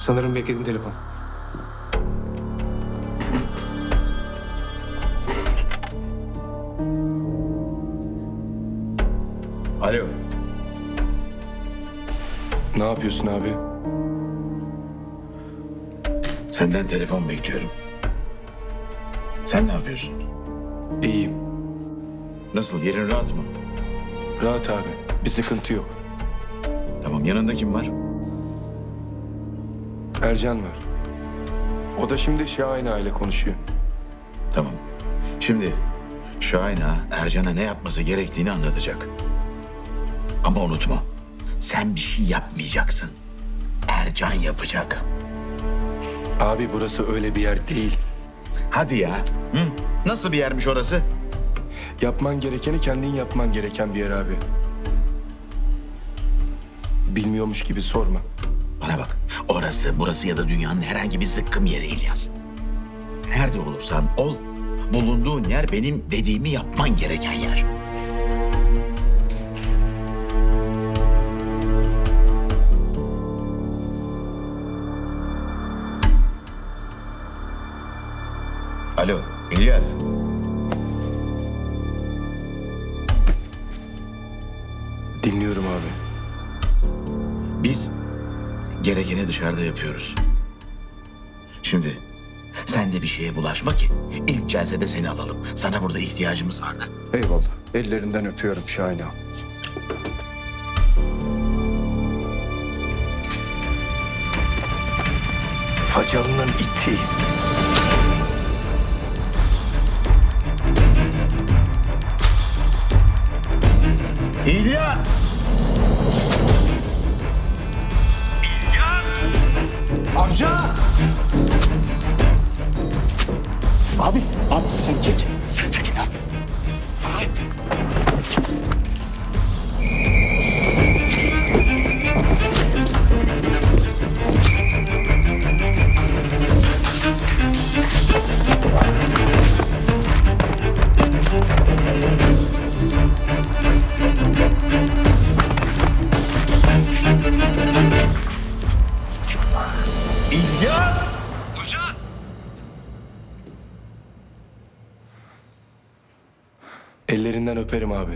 Sanırım beklediğin telefon. Alo. Ne yapıyorsun abi? Senden telefon bekliyorum. Sen ne yapıyorsun? İyiyim. Nasıl yerin rahat mı? Rahat abi. Bir sıkıntı yok. Tamam yanında kim var? Ercan var. O da şimdi Şahin ile konuşuyor. Tamam. Şimdi Şahin Ağa Ercan'a ne yapması gerektiğini anlatacak. Ama unutma. Sen bir şey yapmayacaksın. Ercan yapacak. Abi burası öyle bir yer değil. Hadi ya. Hı? Nasıl bir yermiş orası? Yapman gerekeni kendin yapman gereken bir yer abi. Bilmiyormuş gibi sorma. Bana bak. Orası, burası ya da dünyanın herhangi bir zıkkım yeri İlyas. Nerede olursan ol, bulunduğun yer benim dediğimi yapman gereken yer. Alo, İlyas. Dinliyorum abi. Biz gerekeni dışarıda yapıyoruz. Şimdi sen de bir şeye bulaşma ki ilk celsede seni alalım. Sana burada ihtiyacımız vardı. Eyvallah. Ellerinden öpüyorum Şahin ağa. Facalının iti. İlyas! Ellerinden öperim abi.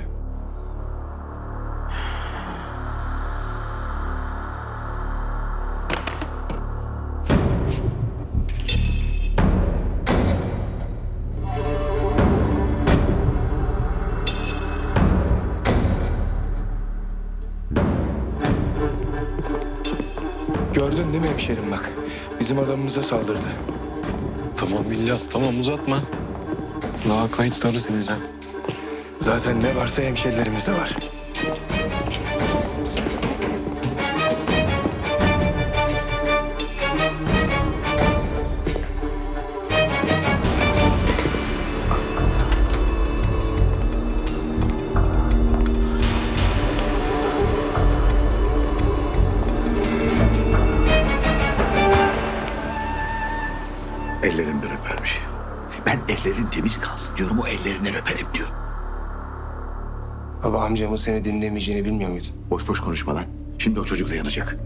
Gördün değil mi hemşerim bak. Bizim adamımıza saldırdı. Tamam İlyas tamam uzatma. Daha kayıtları sileceğim. Zaten ne varsa hemşerilerimizde var. Ellerinden öpermiş. Ben ellerin temiz kalsın diyorum, o ellerinden öperim diyor. Baba amcamın seni dinlemeyeceğini bilmiyor muydun? Boş boş konuşma lan. Şimdi o çocuk da yanacak.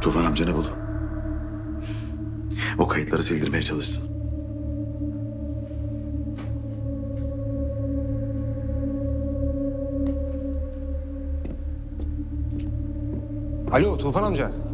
Tufan amcanı bul. O kayıtları sildirmeye çalışsın. Alo Tufan amca.